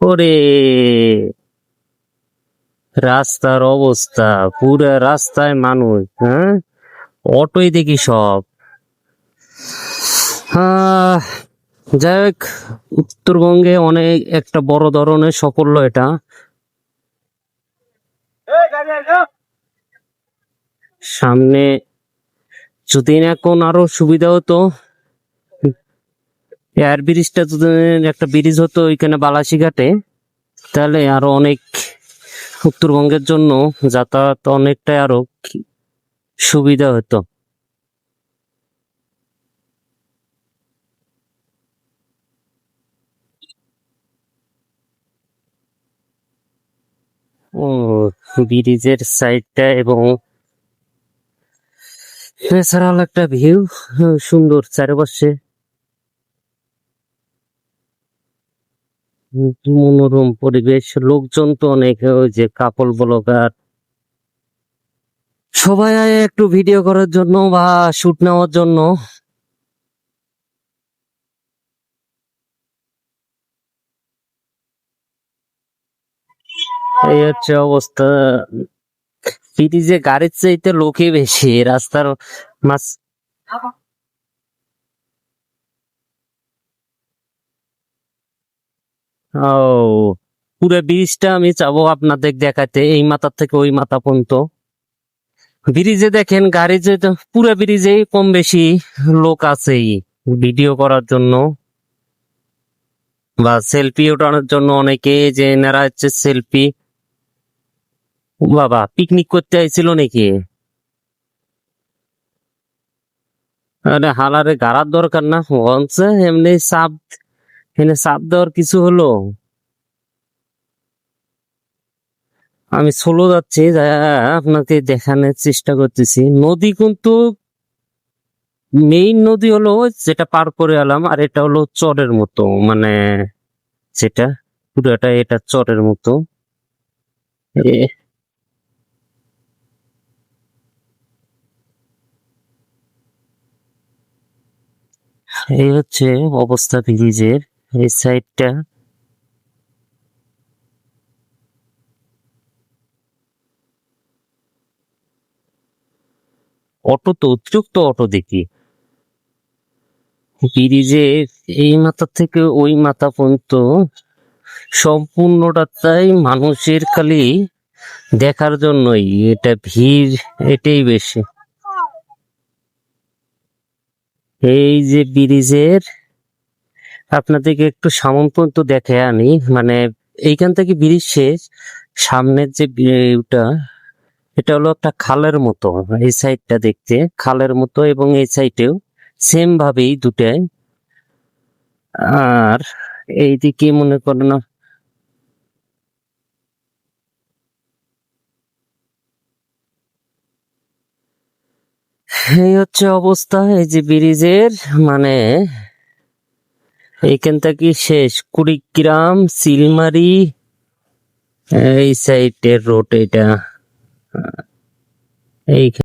ওরে। রাস্তার অবস্থা পুরো রাস্তায় মানুষ হ্যাঁ? অটোই দেখি সব। যাই হোক উত্তরবঙ্গে অনেক একটা বড় ধরনের সাফল্য এটা। সামনে যদি না এখন আরও সুবিধা হতো এয়ার ব্রিজটা যদি একটা ব্রিজ হতো, ওইখানে বালাসি ঘাটে, তাহলে আরও অনেক উত্তরবঙ্গের জন্য যাতায়াত অনেকটাই আরও সুবিধা হতো। ও, ব্রিজের সাইডটা এবং ন্যাচারাল একটা ভিউ, সুন্দর চারপাশে। মনোরম পরিবেশ, লোকজন তো অনেক, ওই যে কাপল ব্লগার সবাই একটু ভিডিও করার জন্য বা শুট নেওয়ার জন্য। এই হচ্ছে অবস্থা। ব্রিজে গাড়ির চাইতে লোকই বেশি, রাস্তার মাছ ও পুরো ব্রিজটা আমি চাবো আপনাদের দেখাতে, এই মাথার থেকে ওই মাথা পর্যন্ত। ব্রিজে দেখেন, গাড়ি যে পুরো ব্রিজে কম বেশি লোক আছেই ভিডিও করার জন্য। বা সেলফি ওঠানোর জন্য অনেকে যে এনারা হচ্ছে সেলফি বাবা পিকনিক করতে আইছিল নাকি? আরে হালারে, গাড়ার দরকার না হচ্ছে এমনি সাপ এনে সাপ দেওয়ার কিছু হলো? আমি সোলো যাচ্ছি আপনাকে দেখানোর চেষ্টা করতেছি। নদী কিন্তু মেইন নদী হলো যেটা পার করে এলাম, আর এটা হলো চরের মতো মানে যেটা পুরোটা এটা চরের মতো। এই হচ্ছে অবস্থা ব্রিজের এই সাইডটা অটো তো অতিরিক্ত অটো দেখি। ব্রিজে এই মাথা থেকে ওই মাথা পর্যন্ত সম্পূর্ণটাই মানুষের খালি দেখার জন্যই। এটা ভিড়, এটাই বেশি। এই যে ব্রিজের আপনাদেরকে একটু সামন পর্যন্ত দেখে আনি। মানে এইখান থেকে ব্রিজ শেষ, সামনের যে ওটা এটা হলো একটা খালের মতো, এই সাইডটা দেখতে। খালের মতো এবং এই সাইডেও সেম ভাবেই দুটাই। আর এইদিকে মনে করো না, এই হচ্ছে অবস্থা, এই যে ব্রিজের মানে এইখান থেকে শেষ। কুড়িগ্রাম সিলমারি এই সাইডের রোড এটা। এই